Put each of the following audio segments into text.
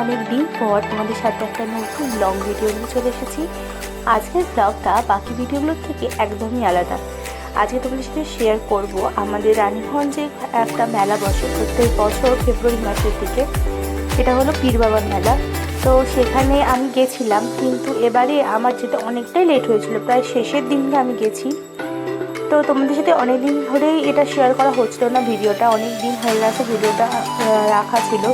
অনেক দিন পর তোমাদের সাথে একটা নতুন লং ভিডিও নিয়ে চলে এসেছি। আজকের ব্লগটা বাকি ভিডিওগুলোর থেকে একদমই আলাদা। আজকে তোমাদের সাথে শেয়ার করব আমাদের রানীগঞ্জে একটা মেলা বসে প্রত্যেক বছর ফেব্রুয়ারি মাসের দিকে। এটা হলো পীর বাবার মেলা। তো সেখানে আমি গেছিলাম, কিন্তু এবারে আমার যেতে অনেকটাই লেট হয়েছিল, প্রায় শেষের দিনকে আমি গেছি। তো তোমাদের সাথে অনেক দিন ধরেই এটা শেয়ার করা হচ্ছিল না ভিডিওটা অনেক দিন হয়ে গেছে ভিডিওটা রাখা ছিল।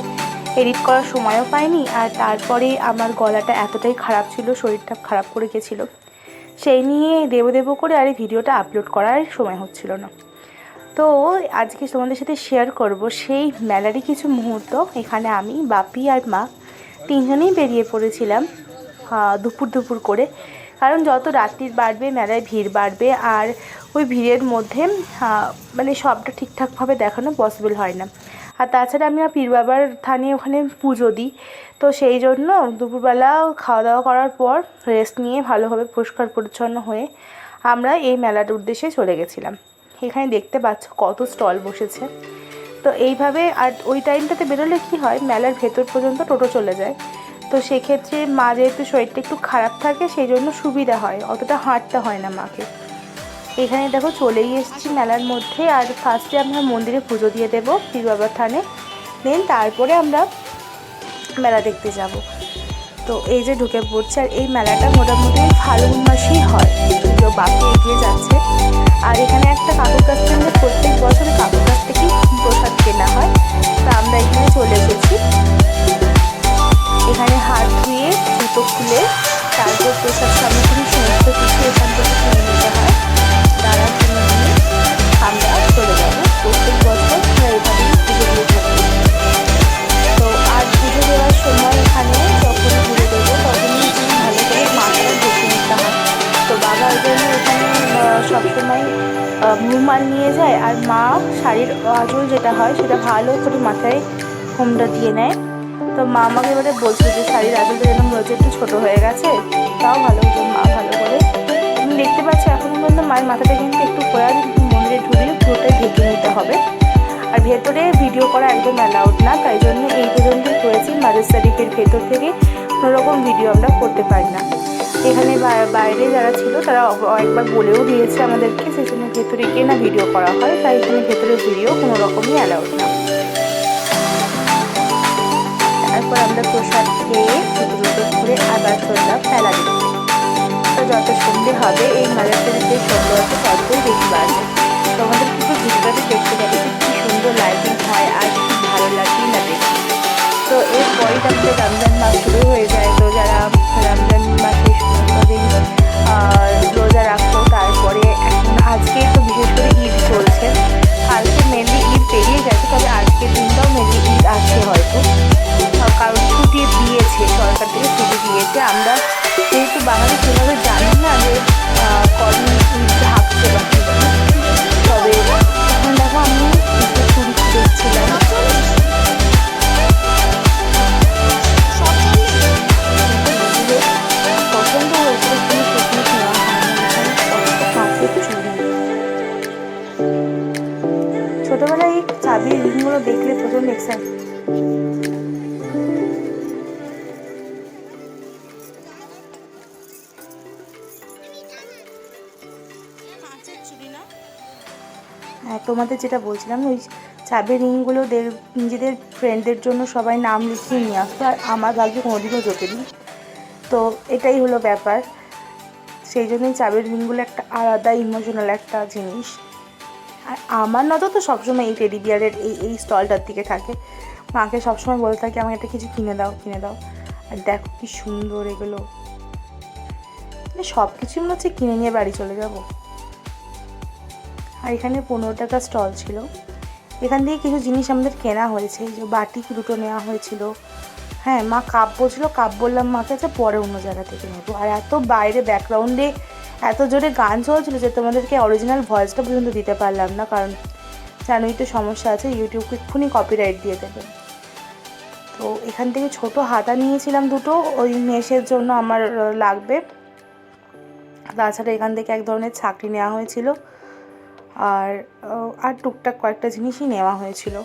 এডিট করার সময়ও পাইনি আর তারপরে আমার গলাটা এতটাই খারাপ ছিল, শরীরটা খারাপ করে গেছিল। সেই নিয়ে দেবো দেবো করে আর এই ভিডিওটা আপলোড করার সময় হচ্ছিল না। তো আজকে তোমাদের সাথে শেয়ার করব সেই মেলারই কিছু মুহূর্ত। এখানে আমি, বাপি আর মা তিনজনেই বেরিয়ে পড়েছিলাম দুপুর দুপুর করে। কারণ যত রাত্রির বাড়বে, মেলায় ভিড় বাড়বে আর ওই ভিড়ের মধ্যে মানে সবটা ঠিকঠাকভাবে দেখানো পসিবল হয় না। আর তাছাড়া আমি পীর বাবার থানে ওখানে পুজো দিই। তো সেই জন্য দুপুরবেলা খাওয়া দাওয়া করার পর রেস্ট নিয়ে ভালোভাবে পরিষ্কার পরিচ্ছন্ন হয়ে আমরা এই মেলার উদ্দেশ্যে চলে গেছিলাম। এখানে দেখতে পাচ্ছ কত স্টল বসেছে। তো এইভাবে আর ওই টাইমটাতে বেরোলে কি হয়? মেলার ভেতর পর্যন্ত টোটো চলে যায়। তো সেক্ষেত্রে মা যেহেতু শরীরটা একটু খারাপ থাকে, সেই জন্য সুবিধা হয়। অতটা হাঁটতে হয় না মাকে। এখানে দেখো চলেই এসেছি মেলার মধ্যে। আর ফার্স্টে আমরা মন্দিরে পুজো দিয়ে দেবো পীর বাবার থানে। দেন তারপরে আমরা মেলা দেখতে যাব। তো এই যে ঢুকে পড়ছে, আর এই মেলাটা মোটামুটি ফাল্গুন মাসেই হয়। পুজো বাকি এগিয়ে যাচ্ছে। আর এখানে একটা কাকুর কাছ থেকে প্রত্যেক বছর কাকুর কাছ থেকেই প্রসাদ কেনা হয়। তো আমরা এখানে চলে এসেছি। এখানে হাত ধুয়ে জুতো খুলে, তারপর প্রসাদ সামগ্রী, সমস্ত কিছু এখান থেকে কিনে নিতে হয়। আমরা পুজো তো আর পুজো দেওয়ার সময় এখানে দেবো তখনই ভালো করে তো জন্য এখানে সবসময় রুমাল নিয়ে যায় আর মা শাড়ির আঁচল যেটা হয় সেটা ভালো করে মাথায় হোমটা দিয়ে নেয় তো মা আমাকে এবারে বলছিল যে শাড়ির আঁচলটা যেন হচ্ছে একটু ছোটো হয়ে গেছে, তাও ভালো যে মা ভালো করে পর্যন্ত মাথাটা কিন্তু একটু আর মন্দিরে ঢুকে পুরোটাই ঢেকে নিতে হবে। আর ভেতরে ভিডিও করা একদম অ্যালাউড না, তাই জন্য এই পর্যন্তই করেছি। মাদার শরীফের ভেতর থেকে কোনো রকম ভিডিও আমরা করতে পারি না। এখানে বাইরে যারা ছিল, তারা একবার বলেও দিয়েছে আমাদেরকে সেখানে ভেতরে গিয়ে না ভিডিও করা হয়, তাই এখানে ভেতরে ভিডিও কোনো রকমই অ্যালাউড না। তারপর আমরা প্রসাদ খেয়ে দুটো দুটো করে আবার চললাম দেখতে তো যত সন্ধে হবে, এই মেলা শরীফের সৌন্দর্য ততই বেশি বাড়বে। তোমাদের কিন্তু ভিডিওটাতে দেখতে পাবে যে কী সুন্দর লাইটিং হয় আর কি ভালো লাগেই না দেখতে তো এরপরই আমাদের রমজান মাস শুরু হয়ে যায়। তো যারা রমজান মাসে দিন রোজা রাখতো তারপরে আজকে তো বিশেষ করে ঈদ চলছে। কালকে মেনলি ঈদ পেরিয়ে গেছে, তবে আজকের দিনটাও মেনলি ঈদ আছে হয়তো। কারণ ছুটি দিয়েছে, সরকার থেকে ছুটি দিয়েছে। আমরা বাঙালি সেভাবে জানি না যে কদিন ঈদ বা তবে এখন দেখো আমি ছুটি দেখছিলাম। পছন্দ হয়েছে কোনো পিকনিক নেওয়া হয় ছোটবেলায় এই চাবির রিংগুলো দেখলে প্রচণ্ড এক্সাইট তোমাদের যেটা বলছিলাম ওই চাবির রিংগুলো দের- নিজেদের ফ্রেন্ডদের জন্য সবাই নাম লিখিয়ে নিয়ে আসতো আর আমার ভাগ্যে কোনোদিনও জোটেনি। তো এটাই হলো ব্যাপার। সেই জন্যই চাবির রিংগুলো একটা আলাদা ইমোশনাল একটা জিনিস। আর আমার নজর তো সবসময় এই টেডি বিয়ারের এই এই স্টলটার দিকে থাকে। মাকে সবসময় বলতে থাকে, আমাকে একটা কিছু কিনে দাও কিনে দাও। আর দেখো কি সুন্দর এগুলো। মানে সব কিছু মনে হচ্ছে কিনে নিয়ে বাড়ি চলে যাব। আর এখানে পনেরো টাকা স্টল ছিল। এখান থেকে কিছু জিনিস আমাদের কেনা হয়েছে। যে বাটি দুটো নেওয়া হয়েছিল। হ্যাঁ মা কাপ বলছিল কাপ বললাম মাকে আচ্ছা পরে অন্য জায়গা থেকে নেব। আর এত বাইরে ব্যাকগ্রাউন্ডে এত জোরে গান চলছিল যে তোমাদেরকে অরিজিনাল ভয়েসটা পর্যন্ত দিতে পারলাম না। কারণ জানোই তো সমস্যা আছে ইউটিউব এক্ষুনি কপিরাইট দিয়ে দেবে। তো এখান থেকে ছোট হাতা নিয়েছিলাম দুটো, ওই মেশের জন্য আমার লাগবে। তাছাড়া এখান থেকে এক ধরনের ছাকরি নেওয়া হয়েছিল। আর আর টুকটাক কয়েকটা জিনিসই নেওয়া হয়েছিল।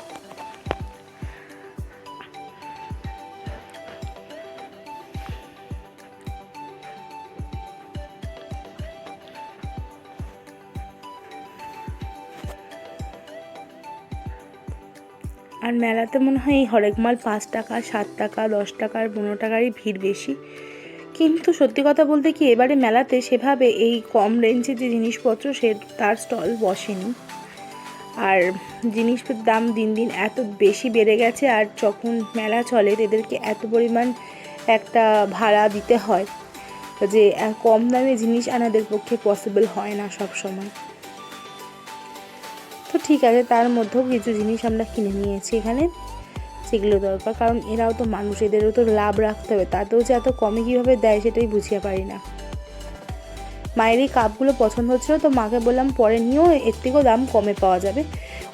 আর মেলাতে মনে হয় এই হরেকমাল পাঁচ টাকা, সাত টাকা, দশ টাকা, আর পনেরো টাকারই ভিড় বেশি। কিন্তু সত্যি কথা বলতে কি, এবারে মেলাতে সেভাবে এই কম রেঞ্জের যে জিনিসপত্র, সে তার স্টল বসেনি। আর জিনিসের দাম দিন দিন এত বেশি বেড়ে গেছে, আর যখন মেলা চলে, এদেরকে এত পরিমাণ একটা ভাড়া দিতে হয় যে কম দামে জিনিস আনাদের পক্ষে পসিবল হয় না সব সময়। তো ঠিক আছে, তার মধ্যেও কিছু জিনিস আমরা কিনে নিয়েছি এখানে। সেগুলো দরকার। কারণ এরাও তো মানুষ, এদেরও তো লাভ রাখতে হবে। তাতেও যে এত কমে কীভাবে দেয় সেটাই বুঝিয়ে পারি না। মায়ের এই কাপগুলো পছন্দ হচ্ছিল তো মাকে বললাম, পরে নিয়েও এর থেকেও দাম কমে পাওয়া যাবে।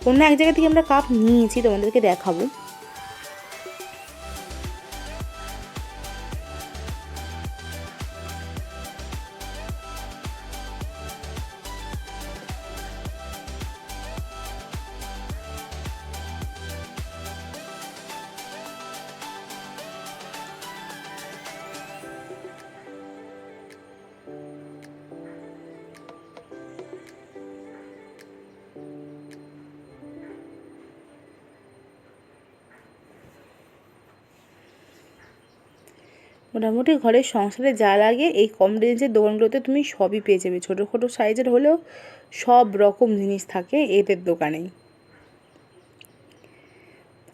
অন্য এক জায়গা থেকে আমরা কাপ নিয়েছি, তোমাদেরকে দেখাবো। মোটামুটি ঘরের সংসারে যা লাগে এই কম রেঞ্জের দোকানগুলোতে তুমি সবই পেয়ে যাবে। ছোটো ছোটো সাইজের হলেও সব রকম জিনিস থাকে এদের দোকানেই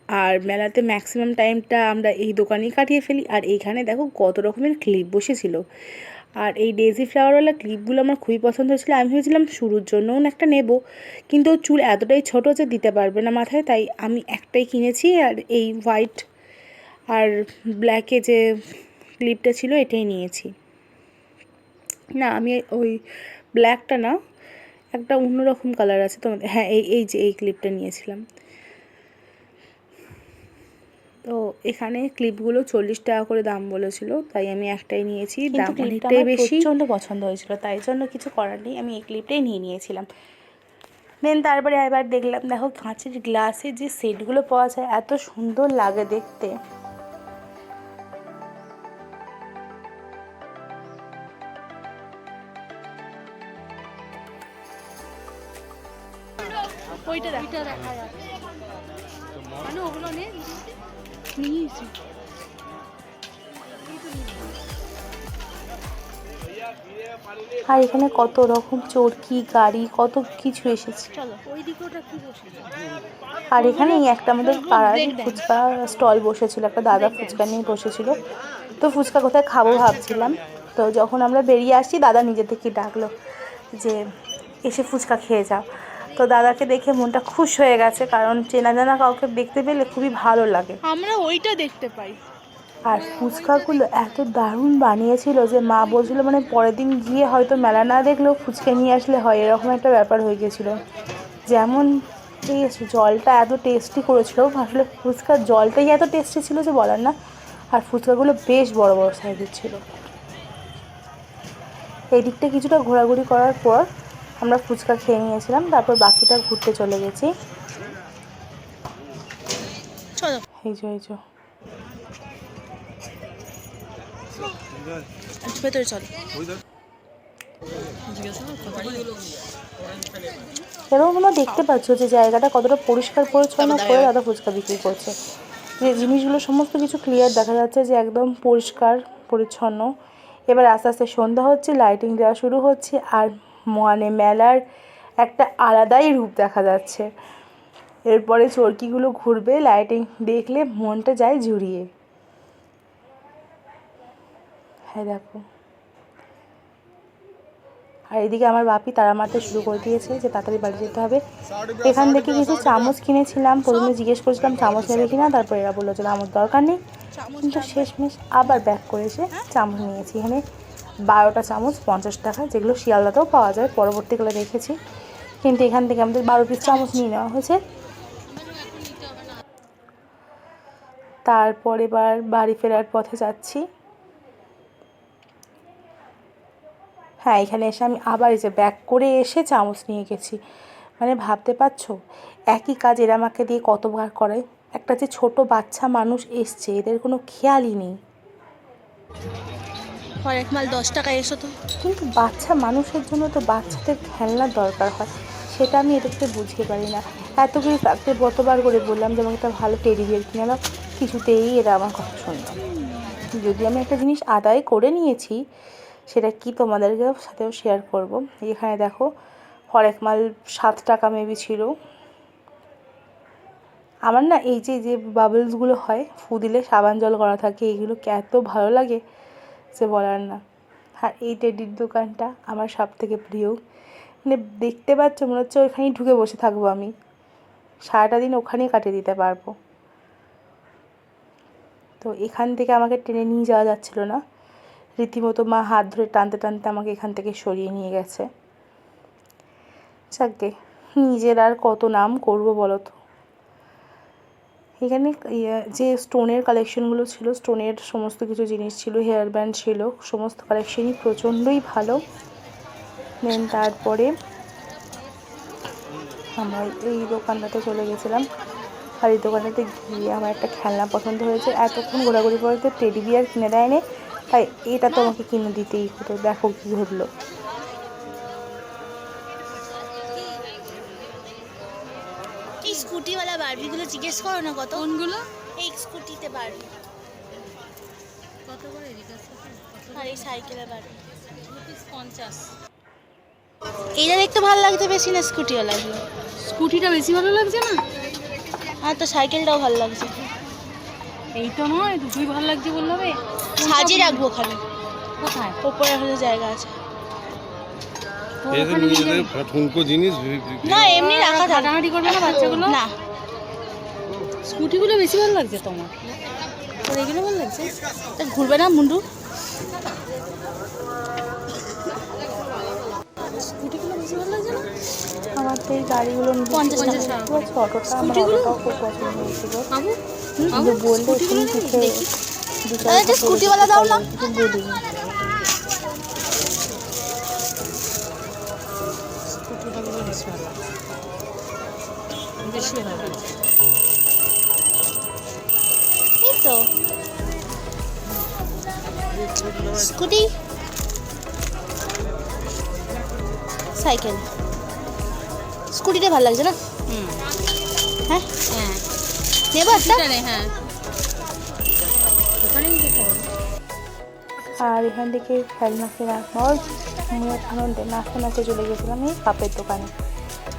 আর মেলাতে ম্যাক্সিমাম টাইমটা আমরা এই দোকানেই কাটিয়ে ফেলি। আর এইখানে দেখো কত রকমের ক্লিপ বসেছিল। আর এই ডেজি ফ্লাওয়ারওয়ালা ক্লিপগুলো আমার খুবই পছন্দ হয়েছিল। আমি ভেবেছিলাম শুরুর জন্যও একটা নেব। কিন্তু চুল এতটাই ছোট যে দিতে পারবে না মাথায়। তাই আমি একটাই কিনেছি। আর এই হোয়াইট আর ব্ল্যাকে যে ক্লিপটা ছিল এটাই নিয়েছি। না আমি ওই ব্ল্যাকটা না একটা অন্যরকম কালার আছে তোমাদের হ্যাঁ এই এই যে এই ক্লিপটা নিয়েছিলাম। তো এখানে ক্লিপগুলো চল্লিশ টাকা করে দাম বলেছিল তাই আমি একটাই নিয়েছি। দাম অনেকটাই বেশি। প্রচণ্ড পছন্দ হয়েছিল তাই জন্য কিছু করার নেই আমি এই ক্লিপটাই নিয়ে নিয়েছিলাম। দেন তারপরে এবার দেখলাম দেখো কাঁচের গ্লাসের যে সেটগুলো পাওয়া যায় এত সুন্দর লাগে দেখতে। আর এখানে কত রকম চরকি গাড়ি কত কিছু এসেছে। আর এখানে একটা আমাদের পাড়ার ফুচকা স্টল বসেছিল একটা দাদা ফুচকা নিয়ে বসেছিল। তো ফুচকা কোথায় খাব ভাবছিলাম। তো যখন আমরা বেরিয়ে আসছি দাদা নিজে থেকে ডাকলো যে এসে ফুচকা খেয়ে যাও। তো দাদাকে দেখে মনটা খুশ হয়ে গেছে কারণ চেনা জানা কাউকে দেখতে পেলে খুবই ভালো লাগে। আমরা ওইটা দেখতে পাই। আর ফুচকাগুলো এত দারুণ বানিয়েছিল যে মা বলছিল মানে পরের দিন গিয়ে হয়তো মেলা না দেখলেও ফুচকা নিয়ে আসলে হয় এরকম একটা ব্যাপার হয়ে গেছিল। যেমন টেস্ট জলটা এত টেস্টি করেছিল আসলে ফুচকার জলটাই এত টেস্টি ছিল যে বলার না আর ফুচকাগুলো বেশ বড় বড় সাইজের ছিল। এই দিকটা কিছুটা ঘোরাঘুরি করার পর আমরা ফুচকা খেয়ে নিয়েছিলাম তারপর বাকিটা ঘুরতে চলে গেছি। চলো। এই যে এই যে। ভেতরে চলো। এবং তোমরা দেখতে পাচ্ছ যে জায়গাটা কতটা পরিষ্কার পরিচ্ছন্ন করে দাদা। ফুচকা বিক্রি করছে? যে জিনিসগুলো সমস্ত কিছু ক্লিয়ার দেখা যাচ্ছে যে একদম পরিষ্কার পরিচ্ছন্ন। এবার আস্তে আস্তে সন্ধ্যা হচ্ছে লাইটিং দেওয়া শুরু হচ্ছে আর মানে মেলার একটা আলাদাই রূপ দেখা যাচ্ছে। এরপরে চরকিগুলো ঘুরবে লাইটিং দেখলে মনটা যায় জুড়িয়ে। হ্যাঁ দেখো। আর এদিকে আমার বাপি তারা মারতে শুরু করে দিয়েছে যে তাড়াতাড়ি বাড়ি যেতে হবে। এখান থেকে কিছু চামচ কিনেছিলাম, প্রথমে জিজ্ঞেস করেছিলাম চামচ নেবে কিনা, তারপর এরা বলল যে আমার দরকার নেই। কিন্তু শেষমেশ আবার ব্যাক করে এসে চামচ নিয়েছি এখানে। বারোটা চামচ, পঞ্চাশ টাকা, যেগুলো শিয়ালদাতেও পাওয়া যায়, পরবর্তীকালে দেখেছি। কিন্তু এখান থেকে আমাদের বারো পিস চামচ নিয়ে নেওয়া হয়েছে। তারপর এবার বাড়ি ফেরার পথে যাচ্ছি। হ্যাঁ এখানে এসে আমি আবার যে ব্যাক করে এসে চামচ নিয়ে গেছি। মানে ভাবতে পারছ? একই কাজ এরা আমাকে দিয়ে কতবার করে একটা যে ছোট বাচ্চা মানুষ এসছে, এদের কোনো খেয়ালই নেই। হরেক মাল দশ টাকা এসো তো। কিন্তু বাচ্চা মানুষের জন্য তো বাচ্চাদের খেলনার দরকার হয়, সেটা আমি এটা থেকে বুঝতে পারি না। এত থাকতে কতবার করে বললাম যে, আমাকে একটা ভালো টেডি বিয়ার কিনে দাও। কিছুতেই এরা আমার কথা শুনলো যদি আমি একটা জিনিস আদায় করে নিয়েছি, সেটা কি তোমাদেরকে সাথেও শেয়ার করব? এখানে দেখো হরেক মাল সাত টাকা মেবি ছিল। আমার না এই যে যে বাবলসগুলো হয়, ফু দিলে সাবান জল করা থাকে এইগুলো এত ভালো লাগে। যে বলার না। আর এই টেডির দোকানটা আমার সব থেকে প্রিয়। মানে দেখতে পাচ্ছ, মনে হচ্ছে ওইখানেই ঢুকে বসে থাকব আমি। সারাটা দিন ওখানেই কাটিয়ে দিতে পারব। তো এখান থেকে আমাকে টেনে নিয়ে যাওয়া যাচ্ছিল না। রীতিমতো মা হাত ধরে টানতে টানতে আমাকে এখান থেকে সরিয়ে নিয়ে গেছে। যাকে নিজের আর কত নাম করব বলো তো? এখানে ইয়ে যে স্টোনের কালেকশনগুলো ছিল, স্টোনের সমস্ত কিছু জিনিস ছিল হেয়ার ব্যান্ড ছিল, সমস্ত কালেকশনই প্রচণ্ডই ভালো। দেন তারপরে আমরা এই দোকানটাতে চলে গেছিলাম। আর এই দোকানটাতে গিয়ে আমার একটা খেলনা পছন্দ হয়েছে। এতক্ষণ ঘোরাঘুরি করে তো টেডি বিয়ার কিনে দেয়নি, তাই এটা তো আমাকে কিনে দিতেই হতো। দেখো কী ঘটলো। স্কুটিওয়ালা বারবিগুলো জিজ্ঞেস করো না কত? কোনগুলো? এই স্কুটিতে বারবি। কত করে আর এই সাইকেলের বারবি। পঞ্চাশ। এইটা দেখতে ভালো লাগছে বেশি না স্কুটিওয়ালাগুলো স্কুটিটা বেশি ভালো লাগছে না? আর তো সাইকেলটাও ভালো লাগছে। এই তো নয় দুটোই ভালো লাগছে বললে হবে। সাজিয়ে রাখব ওখানে। কোথায়? ওপরে হলে জায়গা আছে। এদের নিজেদের ঠুনকো জিনিস না এমনি রাখা থাকবে করবে না বাচ্চাগুলো? না। স্কুটিগুলো বেশি ভালো লাগছে তোমার? তোর এগুলো ভালো লাগছে? তা ঘুরবে না মুন্ডু? স্কুটিগুলো বেশি ভালো লাগছে না? আমার তো এই গাড়িগুলো পঞ্চাশ আমার স্কুটিগুলো? খুব পছন্দ হয়েছিল। বললে বছর স্কুটিওয়ালা দাও না। বেশি এই তো। স্কুটি। সাইকেল। স্কুটিটা ভালো লাগছে না? হুম। হ্যাঁ? হ্যাঁ। নেব একটা? হ্যাঁ। ওখানে আর এখান থেকে খেলনা কেনার পর আমি আনন্দে নাচতে নাচতে চলে গেছিলাম এই কাপের দোকানে।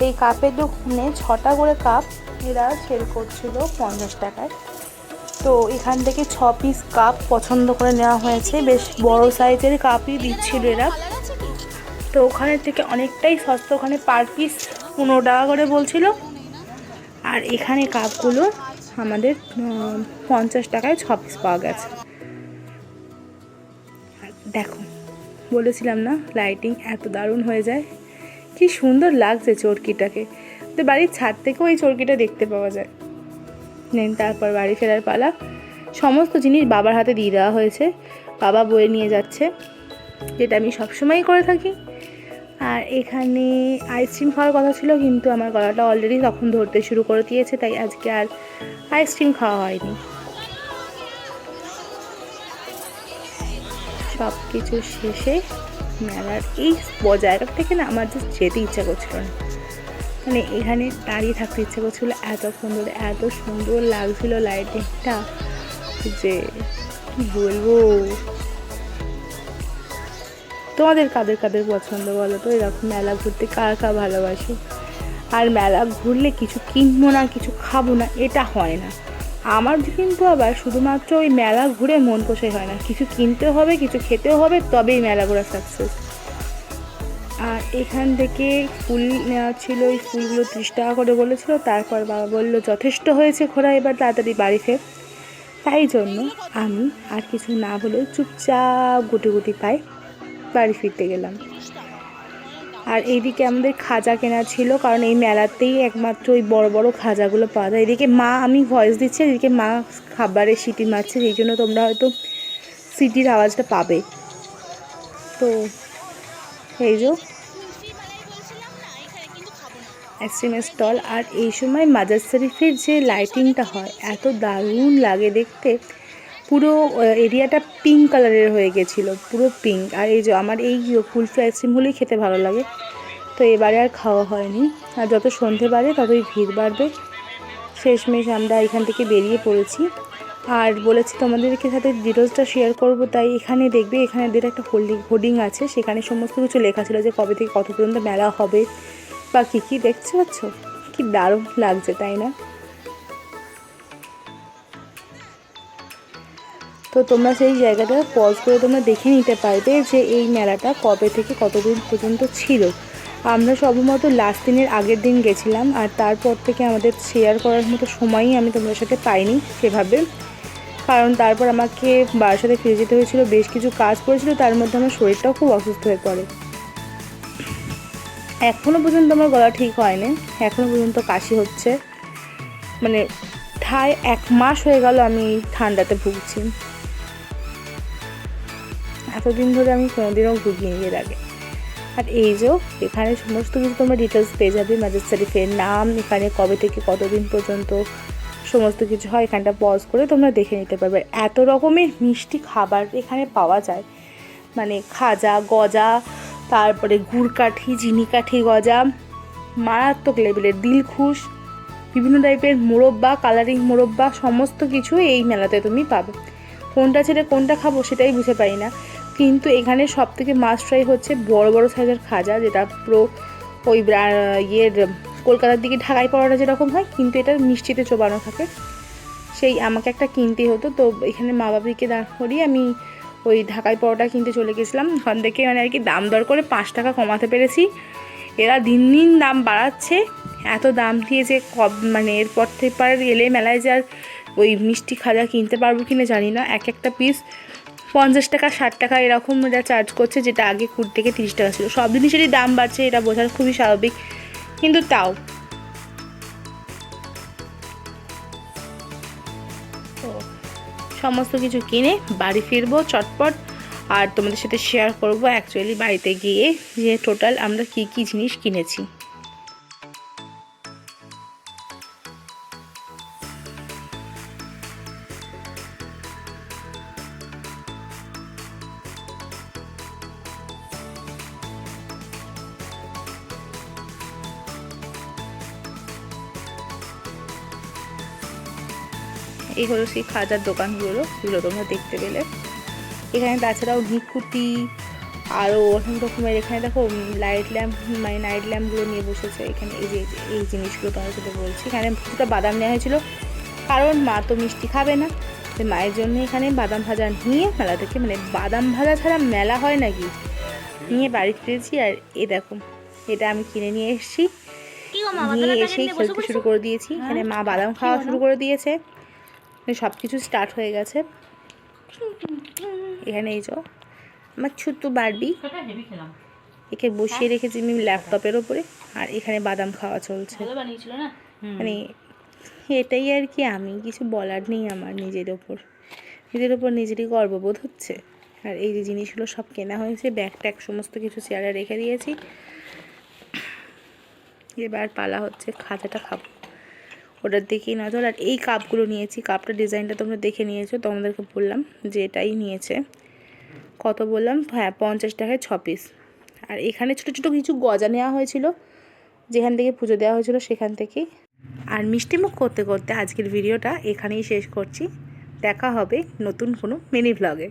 এই কাপের দোকানে ছটা করে কাপ এরা সেল করছিল পঞ্চাশ টাকায়। তো এখান থেকে ছ পিস কাপ পছন্দ করে নেওয়া হয়েছে। বেশ বড় সাইজের কাপই দিচ্ছিল এরা। তো ওখানে থেকে অনেকটাই সস্তা ওখানে পার পিস পনেরো টাকা করে বলছিল। আর এখানে কাপগুলো আমাদের পঞ্চাশ টাকায় ছ পিস পাওয়া গেছে। দেখো, বলেছিলাম না লাইটিং এত দারুণ হয়ে যায়। কি সুন্দর লাগছে চরকিটাকে। তো বাড়ির ছাদ থেকেও এই চরকিটা দেখতে পাওয়া যায়। নেন, তারপর বাড়ি ফেরার পালা। সমস্ত জিনিস বাবার হাতে দিয়ে দেওয়া হয়েছে। বাবা বয়ে নিয়ে যাচ্ছে। যেটা আমি সবসময়ই করে থাকি। আর এখানে আইসক্রিম খাওয়ার কথা ছিল, কিন্তু আমার গলাটা অলরেডি তখন ধরতে শুরু করে দিয়েছে, তাই আজকে আর আইসক্রিম খাওয়া হয়নি। সব কিছু শেষে মেলার এই জায়গা থেকে না আমার জাস্ট যেতে ইচ্ছা করছিল না। মানে এখানে দাঁড়িয়ে থাকতে ইচ্ছা করছিল এতক্ষণ ধরে এত সুন্দর লাগছিল লাইটিংটা যে কি বলব? তোমাদের কাদের কাদের পছন্দ বলো তো? এরকম মেলা ঘুরতে কার কার ভালোবাসে? আর মেলা ঘুরলে কিছু কিনবো না, কিছু খাব না, এটা হয় না। আমার কিন্তু আবার শুধুমাত্র ওই মেলা ঘুরে মন পোষাই হয় না। কিছু কিনতে হবে, কিছু খেতেও হবে, তবেই মেলা ঘোরা সাকসেস আর এখান থেকে ফুল নেওয়া ছিল, ওই ফুলগুলো ত্রিশ টাকা করে বলেছিল, তারপর বাবা বলল, যথেষ্ট হয়েছে ঘোরা, এবার তাড়াতাড়ি বাড়ি ফের। তাই জন্য আমি আর কিছু না বলে চুপচাপ গুটি গুটি পাই বাড়ি ফিরতে গেলাম। আর এইদিকে আমাদের খাজা কেনা ছিল, কারণ এই মেলাতেই একমাত্র ওই বড় বড় খাজাগুলো পাওয়া যায়। এদিকে মা, আমি ভয়েস দিচ্ছি, এদিকে মা খাবারে সিটি মারছে, সেই জন্য তোমরা হয়তো সিটির আওয়াজটা পাবে। তো এই যে আইসক্রিমের স্টল আর এই সময় মাজার শরীফের যে লাইটিংটা হয়, এত দারুণ লাগে দেখতে। পুরো এরিয়াটা পিঙ্ক কালারের হয়ে গেছিল, পুরো পিঙ্ক আর এই যে আমার এই কুলফি আইসক্রিমগুলোই খেতে ভালো লাগে। তো এবারে আর খাওয়া হয়নি। আর যত সন্ধে বাড়ে, ততই ভিড় বাড়বে। শেষমেশ আমরা এখান থেকে বেরিয়ে পড়েছি। আর বলেছি তোমাদেরকে সাথে ডিটেলসটা শেয়ার করব, তাই এখানে দেখবে, এখানে এদের একটা হোল্ডিং হোর্ডিং আছে। সেখানে সমস্ত কিছু লেখা ছিল যে কবে থেকে কত পর্যন্ত মেলা হবে বা কী কী দেখতে পাচ্ছ কি দারুণ লাগছে, তাই না? তো তোমরা সেই জায়গাটা পজ করে তোমরা দেখে নিতে পারবে যে এই মেলাটা কবে থেকে কতদিন পর্যন্ত ছিল। আমরা সবেমাত্র লাস্ট দিনের আগের দিন গেছিলাম আর তারপর থেকে আমাদের শেয়ার করার মতো সময়ই আমি তোমাদের সাথে পাইনি সেভাবে। কারণ তারপর আমাকে বাসাতে ফিরে যেতে হয়েছিল, বেশ কিছু কাজ পড়েছিল, তার মধ্যে আমার শরীরটাও খুব অসুস্থ হয়ে পড়ে। এখনও পর্যন্ত আমার গলা ঠিক হয়নি এখনও পর্যন্ত কাশি হচ্ছে। মানে ঠায় এক মাস হয়ে গেল আমি ঠান্ডাতে ভুগছি। এতদিন ধরে আমি কোনোদিনও ভুগিনি এর আগে। আর এই যে এখানে সমস্ত কিছু তোমরা ডিটেলস পেয়ে যাবে ম্যাজিক শরীফের নাম, এখানে কবে থেকে কতদিন পর্যন্ত সমস্ত কিছু হয়, এখানটা পজ করে তোমরা দেখে নিতে পারবে। এত রকমের মিষ্টি খাবার এখানে পাওয়া যায়। মানে খাজা, গজা, তারপরে গুড়কাঠি চিনিকাঠি গজা, মারাত্মক লেভেলের দিলখুশ, বিভিন্ন টাইপের মোরব্বা কালারিং মোরব্বা, সমস্ত কিছু এই মেলাতে তুমি পাবে। কোনটা ছেড়ে কোনটা খাব সেটাই বুঝে পাই না। কিন্তু এখানে সব থেকে মাস্ট ট্রাই হচ্ছে বড় বড় সাইজের খাজা, যেটা পুরো ওই ইয়ের কলকাতার দিকে ঢাকাই পড়াটা যেরকম হয়, কিন্তু এটা মিষ্টিতে চোবানো থাকে। সেই আমাকে একটা কিনতে হতো, তো এখানে মা বাবাকে দাঁড় করিয়ে আমি ওই ঢাকাই পরোটা কিনতে চলে গেছিলাম। ওখান থেকে মানে আর কি দাম দর করে পাঁচ টাকা কমাতে পেরেছি। এরা দিন দিন দাম বাড়াচ্ছে। এত দাম দিয়ে যে কব মানে এরপর থেকে পার এলে মেলায় যে আর ওই মিষ্টি খাজা কিনতে পারব কিনা জানি না। এক একটা পিস পঞ্চাশ টাকা, ষাট টাকা এরকম এরা চার্জ করছে যেটা আগে কুড়ি থেকে তিরিশ টাকা ছিল। সব জিনিসেরই দাম বাড়ছে, এটা বোঝার খুবই স্বাভাবিক। কিন্তু তাও। সমস্ত কিছু কিনে বাড়ি ফিরবো চটপট। আর তোমাদের সাথে শেয়ার করব অ্যাকচুয়ালি বাড়িতে গিয়ে যে টোটাল আমরা কি কি জিনিস কিনেছি। এই হলো সেই খাজার দোকানগুলো যেগুলো তোমরা দেখতে পেলে। এখানে তাছাড়াও নিকুতি আরও অনেক রকমের এখানে দেখো লাইট ল্যাম্প মানে নাইট ল্যাম্পগুলো নিয়ে বসেছে। এখানে এই যে এই জিনিসগুলো তোমার সাথে বলছি। এখানে কিছুটা বাদাম নেওয়া হয়েছিল কারণ মা তো মিষ্টি খাবে না। তো মায়ের জন্য এখানে বাদাম ভাজা নিয়ে মেলা থেকে মানে বাদাম ভাজা ছাড়া মেলা হয় নাকি নিয়ে বাড়ি ফিরেছি আর এ দেখো এটা আমি কিনে নিয়ে এসেছি। নিয়ে এসেই খেলতে শুরু করে দিয়েছি। এখানে মা বাদাম খাওয়া শুরু করে দিয়েছে। সব কিছু স্টার্ট হয়ে গেছে। এখানে এই যে আমার ছোট্ট বারবি একে বসিয়ে রেখেছি আমি ল্যাপটপের ওপরে আর এখানে বাদাম খাওয়া চলছে। মানে এটাই আর কি আমি কিছু বলার নেই আমার নিজের ওপর। নিজের ওপর নিজেরই গর্ববোধ হচ্ছে। আর এই যে জিনিসগুলো সব কেনা হয়েছে ব্যাগ ট্যাগ সমস্ত কিছু চেয়ারে রেখে দিয়েছি। এবার পালা হচ্ছে খাজাটা খাব। ওটার দেখেই নজর। আর এই কাপগুলো নিয়েছি কাপটার ডিজাইনটা তোমরা দেখে নিয়েছো তোমাদেরকে বললাম যে এটাই নিয়েছে। কত বললাম? হ্যাঁ পঞ্চাশ টাকায় ছ পিস আর এখানে ছোটো ছোটো কিছু গজা নেওয়া হয়েছিল, যেখান থেকে পুজো দেওয়া হয়েছিল সেখান থেকেই। আর মিষ্টিমুখ করতে করতে আজকের ভিডিওটা এখানেই শেষ করছি। দেখা হবে নতুন কোনো মিনি ভ্লগে